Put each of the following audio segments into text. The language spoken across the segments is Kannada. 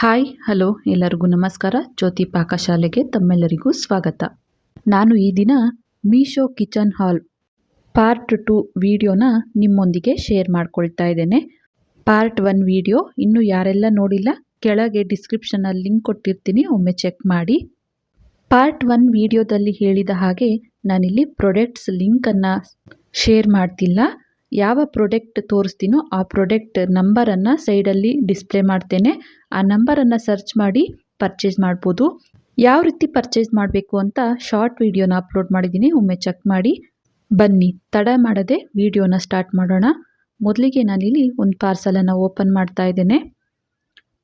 ಹಾಯ್, ಹಲೋ, ಎಲ್ಲರಿಗೂ ನಮಸ್ಕಾರ. ಜ್ಯೋತಿ ಪಾಕಶಾಲೆಗೆ ತಮ್ಮೆಲ್ಲರಿಗೂ ಸ್ವಾಗತ. ನಾನು ಈ ದಿನ Meesho kitchen hall part two ವಿಡಿಯೋನ ನಿಮ್ಮೊಂದಿಗೆ ಶೇರ್ ಮಾಡ್ಕೊಳ್ತಾ ಇದ್ದೇನೆ. ಪಾರ್ಟ್ ಒನ್ ವಿಡಿಯೋ, ಇನ್ನೂ ಯಾರೆಲ್ಲ ನೋಡಿಲ್ಲ, ಕೆಳಗೆ ಡಿಸ್ಕ್ರಿಪ್ಷನಲ್ಲಿ ಲಿಂಕ್ ಕೊಟ್ಟಿರ್ತೀನಿ, ಒಮ್ಮೆ ಚೆಕ್ ಮಾಡಿ. ಪಾರ್ಟ್ ಒನ್ ವಿಡಿಯೋದಲ್ಲಿ ಹೇಳಿದ ಹಾಗೆ ನಾನಿಲ್ಲಿ ಪ್ರೊಡಕ್ಟ್ಸ್ ಲಿಂಕನ್ನು ಶೇರ್ ಮಾಡ್ತಿಲ್ಲ. ಯಾವ ಪ್ರಾಡಕ್ಟ್ ತೋರಿಸ್ತೀನೋ ಆ ಪ್ರಾಡಕ್ಟ್ ನಂಬರನ್ನು ಸೈಡಲ್ಲಿ ಡಿಸ್ಪ್ಲೇ ಮಾಡ್ತೇನೆ. ಆ ನಂಬರನ್ನು ಸರ್ಚ್ ಮಾಡಿ ಪರ್ಚೇಸ್ ಮಾಡ್ಬೋದು. ಯಾವ ರೀತಿ ಪರ್ಚೇಸ್ ಮಾಡಬೇಕು ಅಂತ ಶಾರ್ಟ್ ವಿಡಿಯೋನ ಅಪ್ಲೋಡ್ ಮಾಡಿದ್ದೀನಿ. ಒಮ್ಮೆ ಚೆಕ್ ಮಾಡಿ. ಬನ್ನಿ, ತಡ ಮಾಡದೆ ವಿಡಿಯೋನ ಸ್ಟಾರ್ಟ್ ಮಾಡೋಣ. ಮೊದಲಿಗೆ ನಾನಿಲ್ಲಿ ಒಂದು ಪಾರ್ಸಲನ್ನು ಓಪನ್ ಮಾಡ್ತಾ ಇದ್ದೇನೆ.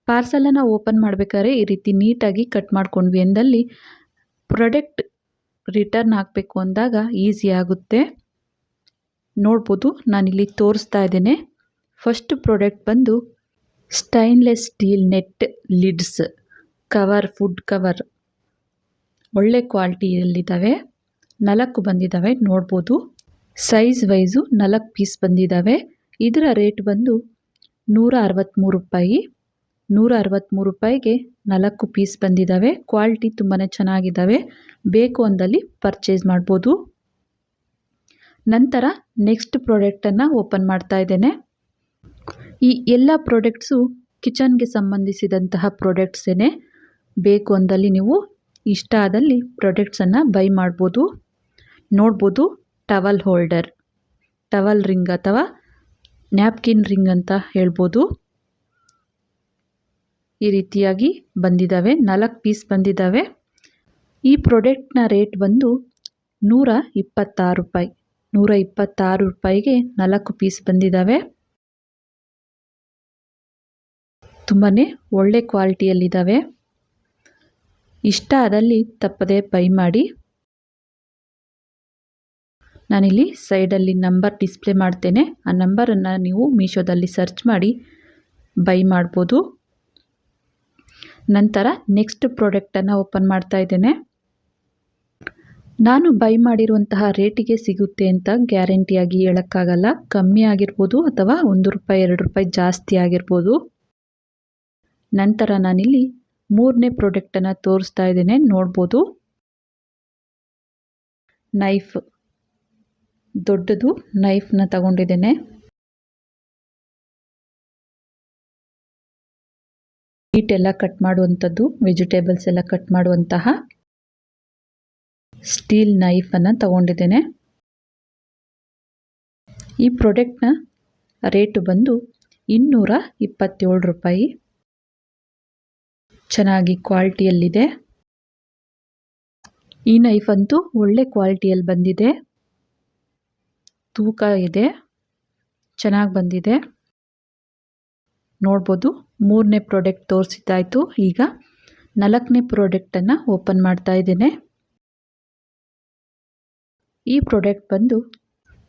ಪಾರ್ಸಲನ್ನು ಓಪನ್ ಮಾಡಬೇಕಾದ್ರೆ ಈ ರೀತಿ ನೀಟಾಗಿ ಕಟ್ ಮಾಡ್ಕೊಂಡ್ವಿ ಎಂದಲ್ಲಿ ಪ್ರಾಡಕ್ಟ್ ರಿಟರ್ನ್ ಹಾಕಬೇಕು ಅಂದಾಗ ಈಸಿ ಆಗುತ್ತೆ. ನೋಡ್ಬೋದು, ನಾನಿಲ್ಲಿ ತೋರಿಸ್ತಾ ಇದ್ದೇನೆ. ಫಸ್ಟ್ ಪ್ರಾಡಕ್ಟ್ ಬಂದು stainless steel net lids cover food cover ಒಳ್ಳೆ ಕ್ವಾಲಿಟಿಯಲ್ಲಿದ್ದಾವೆ ನಾಲ್ಕು ಬಂದಿದ್ದಾವೆ, ನೋಡ್ಬೋದು. ಸೈಜ್ ವೈಸು ನಾಲ್ಕು ಪೀಸ್ ಬಂದಿದ್ದಾವೆ. ಇದರ ರೇಟ್ ಬಂದು ನೂರ ಅರವತ್ತ್ಮೂರು ರೂಪಾಯಿ. ನೂರ ಅರವತ್ತ್ಮೂರು ರೂಪಾಯಿಗೆ ನಾಲ್ಕು ಪೀಸ್ ಬಂದಿದ್ದಾವೆ. ಕ್ವಾಲಿಟಿ ತುಂಬಾ ಚೆನ್ನಾಗಿದ್ದಾವೆ. ಬೇಕು ಅಂದಲ್ಲಿ ಪರ್ಚೇಸ್ ಮಾಡ್ಬೋದು. ನಂತರ ನೆಕ್ಸ್ಟ್ ಪ್ರಾಡಕ್ಟನ್ನು ಓಪನ್ ಮಾಡ್ತಾ ಇದ್ದೇನೆ. ಈ ಎಲ್ಲ ಪ್ರಾಡಕ್ಟ್ಸು ಕಿಚನ್ಗೆ ಸಂಬಂಧಿಸಿದಂತಹ ಪ್ರಾಡಕ್ಟ್ಸೇ ಬೇಕು ಅಂದಲ್ಲಿ ನೀವು ಇಷ್ಟ ಆದಲ್ಲಿ ಪ್ರಾಡಕ್ಟ್ಸನ್ನು ಬೈ ಮಾಡ್ಬೋದು. ನೋಡ್ಬೋದು ಟವಲ್ ಹೋಲ್ಡರ್ ಟವಲ್ ರಿಂಗ್ ಅಥವಾ ನ್ಯಾಪ್ಕಿನ್ ರಿಂಗ್ ಅಂತ ಹೇಳ್ಬೋದು. ಈ ರೀತಿಯಾಗಿ ಬಂದಿದ್ದಾವೆ, ನಾಲ್ಕು ಪೀಸ್ ಬಂದಿದ್ದಾವೆ. ಈ ಪ್ರಾಡಕ್ಟ್ನ ರೇಟ್ ಬಂದು ನೂರ ಇಪ್ಪತ್ತಾರು ರೂಪಾಯಿ. ನೂರ ಇಪ್ಪತ್ತಾರು ರೂಪಾಯಿಗೆ ನಾಲ್ಕು ಪೀಸ್ ಬಂದಿದ್ದಾವೆ. ತುಂಬಾ ಒಳ್ಳೆ ಕ್ವಾಲಿಟಿಯಲ್ಲಿದ್ದಾವೆ. ಇಷ್ಟ ಆದಲ್ಲಿ ತಪ್ಪದೆ ಬೈ ಮಾಡಿ. ನಾನಿಲ್ಲಿ ಸೈಡಲ್ಲಿ ನಂಬರ್ ಡಿಸ್ಪ್ಲೇ ಮಾಡ್ತೇನೆ. ಆ ನಂಬರನ್ನು ನೀವು ಮೀಶೋದಲ್ಲಿ ಸರ್ಚ್ ಮಾಡಿ ಬೈ ಮಾಡ್ಬೋದು. ನಂತರ ನೆಕ್ಸ್ಟ್ ಪ್ರಾಡಕ್ಟನ್ನು ಓಪನ್ ಮಾಡ್ತಾ ಇದ್ದೇನೆ. ನಾನು ಬೈ ಮಾಡಿರುವಂತಹ ರೇಟಿಗೆ ಸಿಗುತ್ತೆ ಅಂತ ಗ್ಯಾರಂಟಿಯಾಗಿ ಹೇಳೋಕ್ಕಾಗಲ್ಲ. ಕಮ್ಮಿ ಆಗಿರ್ಬೋದು ಅಥವಾ ಒಂದು ರೂಪಾಯಿ, ಎರಡು ರೂಪಾಯಿ ಜಾಸ್ತಿ ಆಗಿರ್ಬೋದು. ನಂತರ ನಾನಿಲ್ಲಿ ಮೂರನೇ ಪ್ರಾಡಕ್ಟನ್ನು ತೋರಿಸ್ತಾ ಇದ್ದೇನೆ, ನೋಡ್ಬೋದು. ನೈಫ್ ದೊಡ್ಡದು ನೈಫ್ನ ತಗೊಂಡಿದ್ದೇನೆ. ಮೀಟ್ ಎಲ್ಲ ಕಟ್ ಮಾಡುವಂಥದ್ದು ವೆಜಿಟೇಬಲ್ಸ್ ಎಲ್ಲ ಕಟ್ ಮಾಡುವಂತಹ ಸ್ಟೀಲ್ ನೈಫನ್ನು ತಗೊಂಡಿದ್ದೇನೆ. ಈ ಪ್ರಾಡಕ್ಟ್ನ ರೇಟು ಬಂದು ಇನ್ನೂರ ಇಪ್ಪತ್ತೇಳು ರೂಪಾಯಿ. ಚೆನ್ನಾಗಿ ಕ್ವಾಲಿಟಿಯಲ್ಲಿದೆ. ಈ ನೈಫ್ ಅಂತೂ ಒಳ್ಳೆ ಕ್ವಾಲಿಟಿಯಲ್ಲಿ ಬಂದಿದೆ. ತೂಕ ಇದೆ. ಚೆನ್ನಾಗಿ ಬಂದಿದೆ. ನೋಡ್ಬೋದು, ಮೂರನೇ ಪ್ರಾಡಕ್ಟ್ ತೋರಿಸಿದ್ದಾಯಿತು. ಈಗ ನಾಲ್ಕನೇ ಪ್ರಾಡಕ್ಟನ್ನು ಓಪನ್ ಮಾಡ್ತಾ ಇದ್ದೇನೆ. ಈ ಪ್ರಾಡಕ್ಟ್ ಬಂದು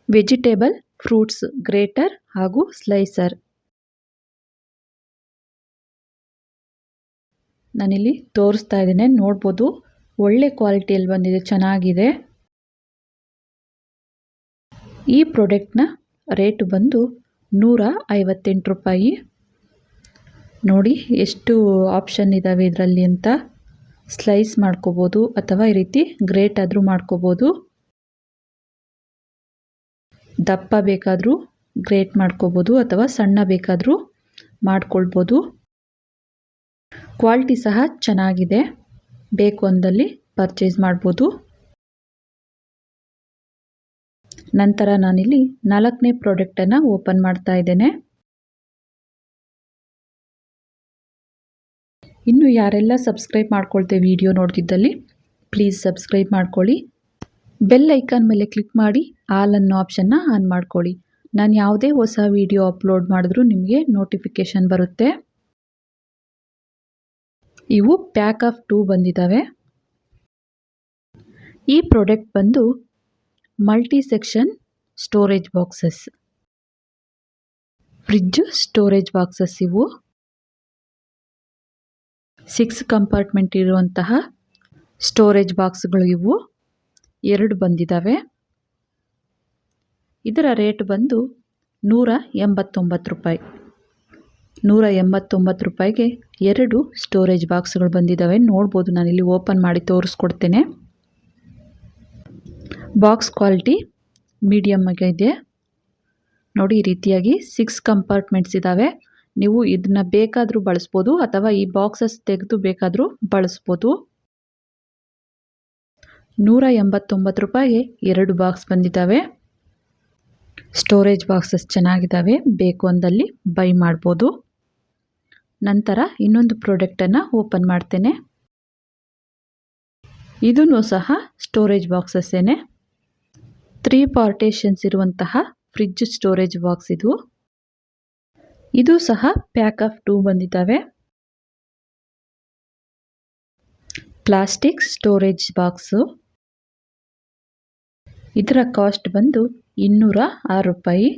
ವೆಜಿಟೇಬಲ್ ಫ್ರೂಟ್ಸ್ ಗ್ರೇಟರ್ ಹಾಗೂ ಸ್ಲೈಸರ್ ನಾನಿಲ್ಲಿ ತೋರಿಸ್ತಾ ಇದ್ದೇನೆ, ನೋಡ್ಬೋದು. ಒಳ್ಳೆ ಕ್ವಾಲಿಟಿಯಲ್ಲಿ ಬಂದಿದೆ, ಚೆನ್ನಾಗಿದೆ. ಈ ಪ್ರಾಡಕ್ಟ್ನ ರೇಟ್ ಬಂದು ನೂರ ಐವತ್ತೆಂಟು ರೂಪಾಯಿ. ನೋಡಿ ಎಷ್ಟು ಆಪ್ಷನ್ ಇದ್ದಾವೆ ಇದರಲ್ಲಿ ಅಂತ. ಸ್ಲೈಸ್ ಮಾಡ್ಕೋಬೋದು ಅಥವಾ ಈ ರೀತಿ ಗ್ರೇಟ್ ಆದರೂ ಮಾಡ್ಕೋಬೋದು. ದಪ್ಪ ಬೇಕಾದರೂ ಗ್ರೇಟ್ ಮಾಡ್ಕೋಬೋದು ಅಥವಾ ಸಣ್ಣ ಬೇಕಾದರೂ ಮಾಡ್ಕೊಳ್ಬೋದು. ಕ್ವಾಲಿಟಿ ಸಹ ಚೆನ್ನಾಗಿದೆ. ಬೇಕು ಅಂದಲ್ಲಿ ಪರ್ಚೇಸ್ ಮಾಡ್ಬೋದು. ನಂತರ ನಾನಿಲ್ಲಿ ನಾಲ್ಕನೇ ಪ್ರಾಡಕ್ಟನ್ನು ಓಪನ್ ಮಾಡ್ತಾ ಇದ್ದೇನೆ. ಇನ್ನು ಯಾರೆಲ್ಲ ಸಬ್ಸ್ಕ್ರೈಬ್ ಮಾಡ್ಕೊಳ್ತೇವೆ ವಿಡಿಯೋ ನೋಡ್ತಿದ್ದಲ್ಲಿ, ಪ್ಲೀಸ್ ಸಬ್ಸ್ಕ್ರೈಬ್ ಮಾಡ್ಕೊಳ್ಳಿ. ಬೆಲ್ ಐಕಾನ್ ಮೇಲೆ ಕ್ಲಿಕ್ ಮಾಡಿ ಆಲ್ ಅನ್ನೋ ಆಪ್ಷನ್ನ ಆನ್ ಮಾಡ್ಕೊಳ್ಳಿ. ನಾನು ಯಾವುದೇ ಹೊಸ ವಿಡಿಯೋ ಅಪ್ಲೋಡ್ ಮಾಡಿದ್ರೂ ನಿಮಗೆ ನೋಟಿಫಿಕೇಷನ್ ಬರುತ್ತೆ. ಇವು ಪ್ಯಾಕ್ ಆಫ್ ಟೂ ಬಂದಿದ್ದಾವೆ ಈ ಪ್ರಾಡಕ್ಟ್ ಬಂದು multi section storage boxes fridge storage boxes ಇವು. ಸಿಕ್ಸ್ ಕಂಪಾರ್ಟ್ಮೆಂಟ್ ಇರುವಂತಹ ಸ್ಟೋರೇಜ್ ಬಾಕ್ಸ್ಗಳು ಇವು. ಎರಡು ಬಂದಿದ್ದಾವೆ. ಇದರ ರೇಟ್ ಬಂದು ನೂರ ಎಂಬತ್ತೊಂಬತ್ತು ರೂಪಾಯಿ. ನೂರ ಎಂಬತ್ತೊಂಬತ್ತು ರೂಪಾಯಿಗೆ ಎರಡು ಸ್ಟೋರೇಜ್ ಬಾಕ್ಸ್ಗಳು ಬಂದಿದ್ದಾವೆ. ನೋಡ್ಬೋದು, ನಾನಿಲ್ಲಿ ಓಪನ್ ಮಾಡಿ ತೋರಿಸ್ಕೊಡ್ತೇನೆ. ಬಾಕ್ಸ್ ಕ್ವಾಲಿಟಿ ಮೀಡಿಯಮ್ ಆಗಿ ಇದೆ. ನೋಡಿ, ಈ ರೀತಿಯಾಗಿ ಸಿಕ್ಸ್ ಕಂಪಾರ್ಟ್ಮೆಂಟ್ಸ್ ಇದ್ದಾವೆ. ನೀವು ಇದನ್ನ ಬೇಕಾದರೂ ಬಳಸ್ಬೋದು, ಅಥವಾ ಈ ಬಾಕ್ಸಸ್ ತೆಗೆದು ಬೇಕಾದರೂ ಬಳಸ್ಬೋದು. ನೂರ ಎಂಬತ್ತೊಂಬತ್ತು ರೂಪಾಯಿಗೆ ಎರಡು ಬಾಕ್ಸ್ ಬಂದಿದ್ದಾವೆ. ಸ್ಟೋರೇಜ್ ಬಾಕ್ಸಸ್ ಚೆನ್ನಾಗಿದ್ದಾವೆ. ಬೇಕು ಅಂದಲ್ಲಿ ಬೈ ಮಾಡ್ಬೋದು. ನಂತರ ಇನ್ನೊಂದು ಪ್ರಾಡಕ್ಟನ್ನು ಓಪನ್ ಮಾಡ್ತೇನೆ. ಇದೂ ಸಹ ಸ್ಟೋರೇಜ್ ಬಾಕ್ಸಸ್ಸೇನೆ ತ್ರೀ ಪಾರ್ಟೇಷನ್ಸ್ ಇರುವಂತಹ ಫ್ರಿಜ್ ಸ್ಟೋರೇಜ್ ಬಾಕ್ಸ್ ಇದು. ಇದು ಸಹ ಪ್ಯಾಕ್ ಆಫ್ ಟೂ ಬಂದಿದ್ದಾವೆ. Plastic storage box. ಇದರ ಕಾಸ್ಟ್ ಬಂದು ಇನ್ನೂರ ಆರು ರೂಪಾಯಿ.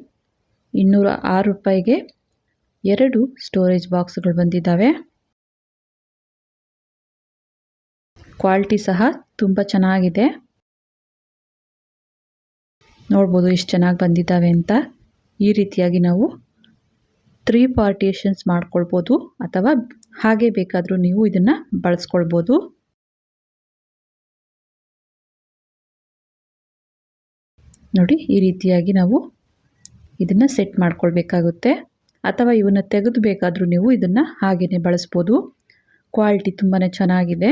ಇನ್ನೂರ ಆರು ರೂಪಾಯಿಗೆ ಎರಡು ಸ್ಟೋರೇಜ್ ಬಾಕ್ಸ್ಗಳು ಬಂದಿದ್ದಾವೆ. ಕ್ವಾಲಿಟಿ ಸಹ ತುಂಬ ಚೆನ್ನಾಗಿದೆ. ನೋಡ್ಬೋದು ಇಷ್ಟು ಚೆನ್ನಾಗಿ ಬಂದಿದ್ದಾವೆ ಅಂತ. ಈ ರೀತಿಯಾಗಿ ನಾವು ತ್ರೀ ಪಾರ್ಟಿಷನ್ಸ್ ಮಾಡ್ಕೊಳ್ಬೋದು ಅಥವಾ ಹಾಗೆ ಬೇಕಾದರೂ ನೀವು ಇದನ್ನು ಬಳಸ್ಕೊಳ್ಬೋದು. ನೋಡಿ, ಈ ರೀತಿಯಾಗಿ ನಾವು ಇದನ್ನು ಸೆಟ್ ಮಾಡ್ಕೊಳ್ಬೇಕಾಗುತ್ತೆ. ಅಥವಾ ಇವನ್ನ ತೆಗೆದು ಬೇಕಾದರೂ ನೀವು ಇದನ್ನು ಹಾಗೆಯೇ ಬಳಸ್ಬೋದು. ಕ್ವಾಲಿಟಿ ತುಂಬಾ ಚೆನ್ನಾಗಿದೆ.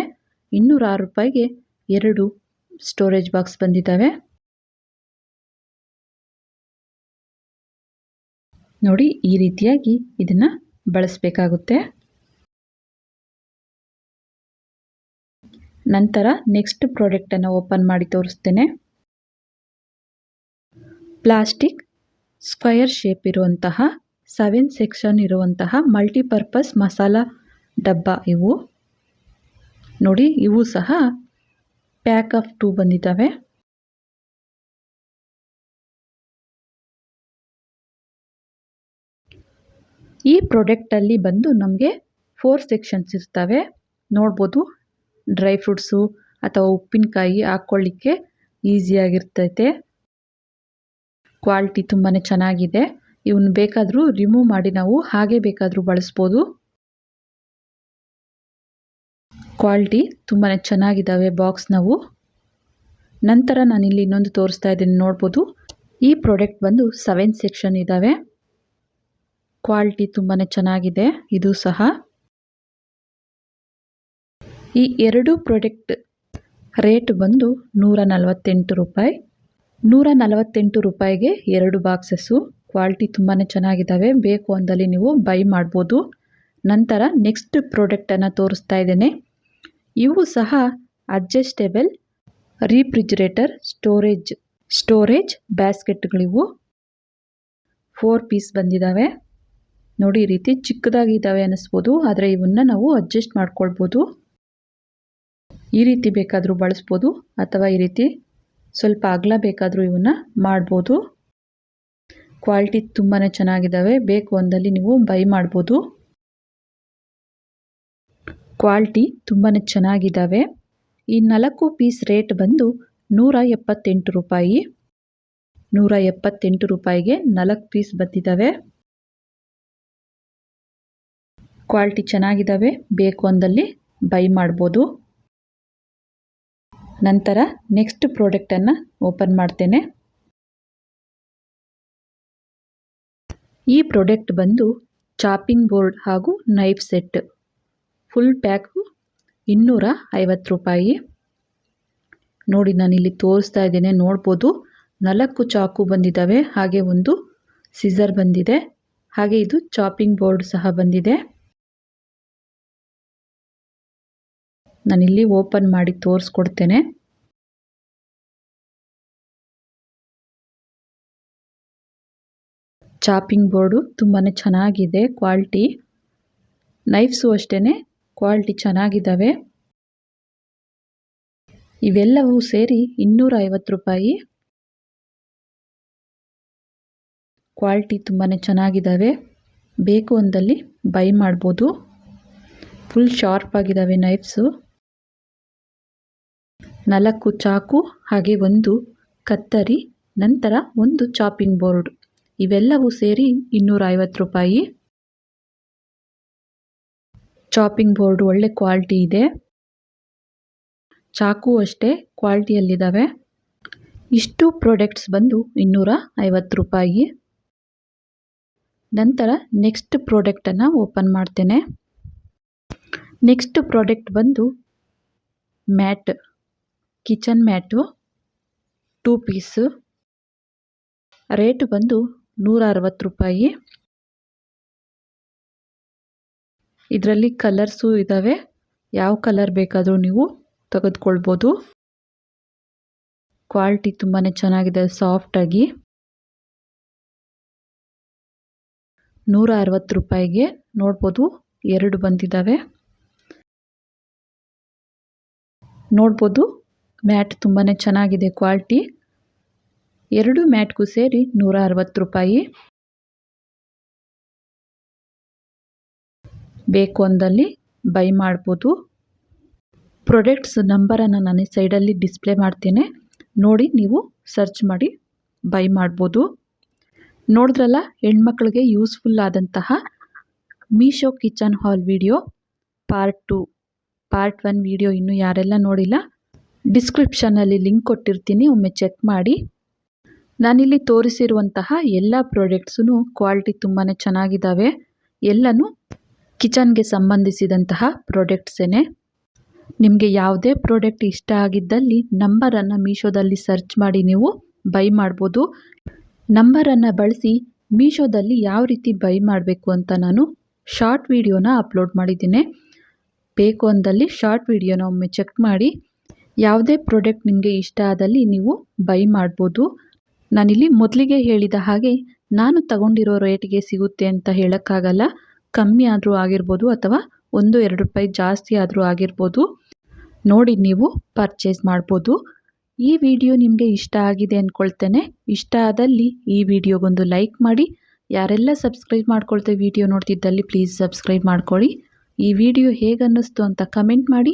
ಇನ್ನೂರ ಆರು ರೂಪಾಯಿಗೆ ಎರಡು ಸ್ಟೋರೇಜ್ ಬಾಕ್ಸ್ ಬಂದಿದ್ದಾವೆ. ನೋಡಿ, ಈ ರೀತಿಯಾಗಿ ಇದನ್ನು ಬಳಸಬೇಕಾಗುತ್ತೆ. ನಂತರ ನೆಕ್ಸ್ಟ್ ಪ್ರಾಡಕ್ಟನ್ನು ಓಪನ್ ಮಾಡಿ ತೋರಿಸ್ತೇನೆ. ಪ್ಲಾಸ್ಟಿಕ್ ಸ್ಕ್ವಯರ್ ಶೇಪ್ ಇರುವಂತಹ ಸೆವೆನ್ ಸೆಕ್ಷನ್ ಇರುವಂತಹ ಮಲ್ಟಿಪರ್ಪಸ್ ಮಸಾಲ ಡಬ್ಬ ಇವು. ನೋಡಿ, ಇವು ಸಹ ಪ್ಯಾಕ್ ಆಫ್ ಟೂ ಬಂದಿದ್ದಾವೆ. ಈ ಪ್ರಾಡಕ್ಟಲ್ಲಿ ಬಂದು ನಮಗೆ ಫೋರ್ ಸೆಕ್ಷನ್ಸ್ ಇರ್ತವೆ. ನೋಡ್ಬೋದು, ಡ್ರೈ ಫ್ರೂಟ್ಸು ಅಥವಾ ಉಪ್ಪಿನಕಾಯಿ ಹಾಕ್ಕೊಳ್ಳಿಕ್ಕೆ ಈಸಿಯಾಗಿರ್ತೈತೆ. ಕ್ವಾಲಿಟಿ ತುಂಬಾ ಚೆನ್ನಾಗಿದೆ. ಇವನ್ನ ಬೇಕಾದರೂ ರಿಮೂವ್ ಮಾಡಿ ನಾವು ಹಾಗೆ ಬೇಕಾದರೂ ಬಳಸ್ಬೋದು. ಕ್ವಾಲಿಟಿ ತುಂಬಾ ಚೆನ್ನಾಗಿದ್ದಾವೆ ಬಾಕ್ಸ್ ನಾವು. ನಂತರ ನಾನಿಲ್ಲಿ ಇನ್ನೊಂದು ತೋರಿಸ್ತಾ ಇದ್ದೀನಿ ನೋಡ್ಬೋದು. ಈ ಪ್ರಾಡಕ್ಟ್ ಬಂದು ಸೆವೆನ್ ಸೆಕ್ಷನ್ ಇದ್ದಾವೆ ಕ್ವಾಲಿಟಿ ತುಂಬಾ ಚೆನ್ನಾಗಿದೆ. ಇದು ಸಹ. ಈ ಎರಡು ಪ್ರಾಡಕ್ಟ್ ರೇಟ್ ಬಂದು ನೂರ ನಲವತ್ತೆಂಟು ರೂಪಾಯಿ. ನೂರ ನಲವತ್ತೆಂಟು ರೂಪಾಯಿಗೆ ಎರಡು ಬಾಕ್ಸಸ್ಸು. ಕ್ವಾಲಿಟಿ ತುಂಬಾ ಚೆನ್ನಾಗಿದ್ದಾವೆ. ಬೇಕು ಅಂದಲ್ಲಿ ನೀವು ಬೈ ಮಾಡ್ಬೋದು. ನಂತರ ನೆಕ್ಸ್ಟ್ ಪ್ರಾಡಕ್ಟನ್ನು ತೋರಿಸ್ತಾ ಇದ್ದೇನೆ. ಇವು ಸಹ ಅಡ್ಜಸ್ಟೇಬಲ್ ರೀಫ್ರಿಜಿರೇಟರ್ ಸ್ಟೋರೇಜ್ ಸ್ಟೋರೇಜ್ ಬ್ಯಾಸ್ಕೆಟ್ಗಳಿವು. ಫೋರ್ ಪೀಸ್ ಬಂದಿದ್ದಾವೆ. ನೋಡಿ ಈ ರೀತಿ ಚಿಕ್ಕದಾಗಿದ್ದಾವೆ ಅನ್ನಿಸ್ಬೋದು. ಆದರೆ ಇವನ್ನ ನಾವು ಅಡ್ಜಸ್ಟ್ ಮಾಡ್ಕೊಳ್ಬೋದು. ಈ ರೀತಿ ಬೇಕಾದರೂ ಬಳಸ್ಬೋದು. ಅಥವಾ ಈ ರೀತಿ ಸ್ವಲ್ಪ ಅಗಲ ಬೇಕಾದರೂ ಇವನ್ನ ಮಾಡ್ಬೋದು. ಕ್ವಾಲಿಟಿ ತುಂಬಾ ಚೆನ್ನಾಗಿದ್ದಾವೆ ಬೇಕು ಅಂದಲ್ಲಿ ನೀವು ಬೈ ಮಾಡ್ಬೋದು. ಕ್ವಾಲಿಟಿ ತುಂಬಾ ಚೆನ್ನಾಗಿದ್ದಾವೆ ಈ ನಾಲ್ಕು ಪೀಸ್ ರೇಟ್ ಬಂದು ನೂರ ಎಪ್ಪತ್ತೆಂಟು ರೂಪಾಯಿ. ನೂರ ಎಪ್ಪತ್ತೆಂಟು ರೂಪಾಯಿಗೆ ನಾಲ್ಕು ಪೀಸ್ ಬಂದಿದ್ದಾವೆ ಕ್ವಾಲಿಟಿ ಚೆನ್ನಾಗಿದ್ದಾವೆ ಬೇಕು ಅಂದಲ್ಲಿ ಬೈ ಮಾಡ್ಬೋದು. ನಂತರ ನೆಕ್ಸ್ಟ್ ಪ್ರಾಡಕ್ಟನ್ನು ಓಪನ್ ಮಾಡ್ತೇನೆ. ಈ ಪ್ರಾಡಕ್ಟ್ ಬಂದು ಚಾಪಿಂಗ್ ಬೋರ್ಡ್ ಹಾಗೂ ನೈಫ್ ಸೆಟ್ ಫುಲ್ ಪ್ಯಾಕು ಇನ್ನೂರ ಐವತ್ತು ರೂಪಾಯಿ. ನೋಡಿ ನಾನಿಲ್ಲಿ ತೋರಿಸ್ತಾ ಇದ್ದೇನೆ, ನೋಡ್ಬೋದು. ನಾಲ್ಕು ಚಾಕು ಬಂದಿದ್ದಾವೆ, ಹಾಗೆ ಒಂದು ಸಿಸರ್ ಬಂದಿದೆ, ಹಾಗೆ ಇದು ಚಾಪಿಂಗ್ ಬೋರ್ಡ್ ಸಹ ಬಂದಿದೆ. ನಾನಿಲ್ಲಿ ಓಪನ್ ಮಾಡಿ ತೋರಿಸ್ಕೊಡ್ತೇನೆ. ಚಾಪಿಂಗ್ ಬೋರ್ಡು ತುಂಬಾ ಚೆನ್ನಾಗಿದೆ, ಕ್ವಾಲಿಟಿ. ನೈಫ್ಸು ಅಷ್ಟೇ ಕ್ವಾಲಿಟಿ ಚೆನ್ನಾಗಿದ್ದಾವೆ ಇವೆಲ್ಲವೂ ಸೇರಿ ಇನ್ನೂರ ಐವತ್ತು ರೂಪಾಯಿ. ಕ್ವಾಲಿಟಿ ತುಂಬಾ ಚೆನ್ನಾಗಿದ್ದಾವೆ ಬೇಕು ಅಂದಲ್ಲಿ ಬೈ ಮಾಡ್ಬೋದು. ಫುಲ್ ಶಾರ್ಪ್ ಆಗಿದ್ದಾವೆ ನೈಫ್ಸು. ನಾಲ್ಕು ಚಾಕು, ಹಾಗೆ ಒಂದು ಕತ್ತರಿ, ನಂತರ ಒಂದು ಚಾಪಿಂಗ್ ಬೋರ್ಡ್. ಇವೆಲ್ಲವೂ ಸೇರಿ ಇನ್ನೂರ ಐವತ್ತು ರೂಪಾಯಿ. ಚಾಪಿಂಗ್ ಬೋರ್ಡ್ ಒಳ್ಳೆ ಕ್ವಾಲಿಟಿ ಇದೆ. ಚಾಕು ಅಷ್ಟೇ ಕ್ವಾಲಿಟಿಯಲ್ಲಿದ್ದಾವೆ. ಇಷ್ಟು ಪ್ರಾಡಕ್ಟ್ಸ್ ಬಂದು ಇನ್ನೂರ ಐವತ್ತು ರೂಪಾಯಿ. ನಂತರ ನೆಕ್ಸ್ಟ್ ಪ್ರಾಡಕ್ಟನ್ನು ಓಪನ್ ಮಾಡ್ತೇನೆ. ನೆಕ್ಸ್ಟ್ ಪ್ರಾಡಕ್ಟ್ ಬಂದು mat. Kitchen mat, two piece. Rate ಬಂದು ನೂರ ಅರವತ್ತು ರೂಪಾಯಿ. ಇದರಲ್ಲಿ ಕಲರ್ಸು ಇದ್ದಾವೆ ಯಾವ ಕಲರ್ ಬೇಕಾದರೂ ನೀವು ತೆಗೆದುಕೊಳ್ಬೋದು. ಕ್ವಾಲಿಟಿ ತುಂಬಾ ಚೆನ್ನಾಗಿದೆ ಸಾಫ್ಟಾಗಿ ನೂರ ಅರವತ್ತು ರೂಪಾಯಿಗೆ ನೋಡ್ಬೋದು ಎರಡು ಬಂದಿದ್ದಾವೆ ನೋಡ್ಬೋದು ಮ್ಯಾಟ್ ತುಂಬಾ ಚೆನ್ನಾಗಿದೆ ಕ್ವಾಲಿಟಿ. ಎರಡು ಮ್ಯಾಟ್ಗೂ ಸೇರಿ ನೂರ ಅರವತ್ತು ರೂಪಾಯಿ. ಬೇಕು ಅಂದಲ್ಲಿ ಬೈ ಮಾಡ್ಬೋದು. ಪ್ರಾಡಕ್ಟ್ಸ್ ನಂಬರನ್ನು ನಾನು ಸೈಡಲ್ಲಿ ಡಿಸ್ಪ್ಲೇ ಮಾಡ್ತೇನೆ. ನೋಡಿ, ನೀವು ಸರ್ಚ್ ಮಾಡಿ ಬೈ ಮಾಡ್ಬೋದು. ನೋಡಿದ್ರಲ್ಲ, ಹೆಣ್ಮಕ್ಳಿಗೆ ಯೂಸ್ಫುಲ್ ಆದಂತಹ Meesho kitchen hall video part two, part one video ಇನ್ನೂ ಯಾರೆಲ್ಲ ನೋಡಿಲ್ಲ ಡಿಸ್ಕ್ರಿಪ್ಷನಲ್ಲಿ ಲಿಂಕ್ ಕೊಟ್ಟಿರ್ತೀನಿ, ಒಮ್ಮೆ ಚೆಕ್ ಮಾಡಿ. ನಾನಿಲ್ಲಿ ತೋರಿಸಿರುವಂತಹ ಎಲ್ಲ ಪ್ರಾಡಕ್ಟ್ಸೂ ಕ್ವಾಲಿಟಿ ತುಂಬಾ ಚೆನ್ನಾಗಿದ್ದಾವೆ ಎಲ್ಲನೂ ಕಿಚನ್ಗೆ ಸಂಬಂಧಿಸಿದಂತಹ ಪ್ರಾಡಕ್ಟ್ಸೇನೆ. ನಿಮಗೆ ಯಾವುದೇ ಪ್ರಾಡಕ್ಟ್ ಇಷ್ಟ ಆಗಿದ್ದಲ್ಲಿ ನಂಬರನ್ನು ಮೀಶೋದಲ್ಲಿ ಸರ್ಚ್ ಮಾಡಿ ನೀವು ಬೈ ಮಾಡ್ಬೋದು. ನಂಬರನ್ನು ಬಳಸಿ ಮೀಶೋದಲ್ಲಿ ಯಾವ ರೀತಿ ಬೈ ಮಾಡಬೇಕು ಅಂತ ನಾನು ಶಾರ್ಟ್ ವಿಡಿಯೋನ ಅಪ್ಲೋಡ್ ಮಾಡಿದ್ದೀನಿ. ಬೇಕು ಅಂದಲ್ಲಿ ಶಾರ್ಟ್ ವಿಡಿಯೋನ ಒಮ್ಮೆ ಚೆಕ್ ಮಾಡಿ. ಯಾವುದೇ ಪ್ರಾಡಕ್ಟ್ ನಿಮಗೆ ಇಷ್ಟ ಆದಲ್ಲಿ ನೀವು ಬೈ ಮಾಡ್ಬೋದು. ನಾನಿಲ್ಲಿ ಮೊದಲಿಗೆ ಹೇಳಿದ ಹಾಗೆ ನಾನು ತಗೊಂಡಿರೋ ರೇಟ್ಗೆ ಸಿಗುತ್ತೆ ಅಂತ ಹೇಳೋಕ್ಕಾಗಲ್ಲ. ಕಮ್ಮಿ ಆದರೂ ಆಗಿರ್ಬೋದು ಅಥವಾ ಒಂದು, ಎರಡು ರೂಪಾಯಿ ಜಾಸ್ತಿ ಆದರೂ ಆಗಿರ್ಬೋದು. ನೋಡಿ ನೀವು ಪರ್ಚೇಸ್ ಮಾಡ್ಬೋದು. ಈ ವಿಡಿಯೋ ನಿಮಗೆ ಇಷ್ಟ ಆಗಿದೆ ಅಂದ್ಕೊಳ್ತೇನೆ ಇಷ್ಟ ಆದಲ್ಲಿ ಈ ವಿಡಿಯೋಗೊಂದು ಲೈಕ್ ಮಾಡಿ. ಯಾರೆಲ್ಲ ಸಬ್ಸ್ಕ್ರೈಬ್ ಮಾಡ್ಕೊಳ್ತೇವೆ ವಿಡಿಯೋ ನೋಡ್ತಿದ್ದಲ್ಲಿ ಪ್ಲೀಸ್ ಸಬ್ಸ್ಕ್ರೈಬ್ ಮಾಡ್ಕೊಳ್ಳಿ. ಈ ವಿಡಿಯೋ ಹೇಗೆ ಅನ್ನಿಸ್ತು ಅಂತ ಕಮೆಂಟ್ ಮಾಡಿ.